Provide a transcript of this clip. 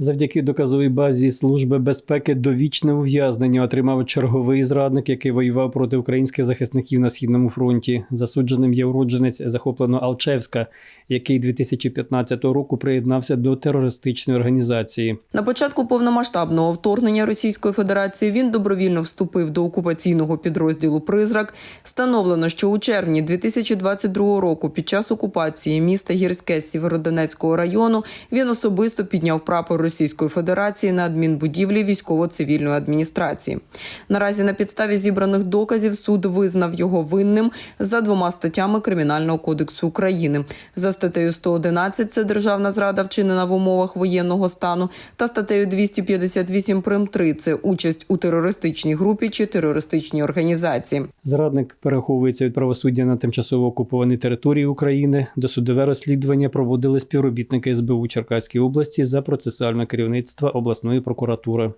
Завдяки доказовій базі Служби безпеки довічне ув'язнення отримав черговий зрадник, який воював проти українських захисників на східному фронті. Засудженим є уродженець захоплено Алчевська, який 2015 року приєднався до терористичної організації. На початку повномасштабного вторгнення Російської Федерації він добровільно вступив до окупаційного підрозділу Призрак. Встановлено, що у червні 2022 року, під час окупації міста Гірське Сєвєродонецького району, він особисто підняв прапор Російської Федерації на адмінбудівлі військово-цивільної адміністрації. Наразі на підставі зібраних доказів суд визнав його винним за двома статтями Кримінального кодексу України. За статтею 111 – це державна зрада, вчинена в умовах воєнного стану, та статтею 258 прим. 3 – це участь у терористичній групі чи терористичній організації. Зрадник переховується від правосуддя на тимчасово окупованій території України. Досудове розслідування проводили співробітники СБУ Черкаської області за процесуальне керівництво обласної прокуратури.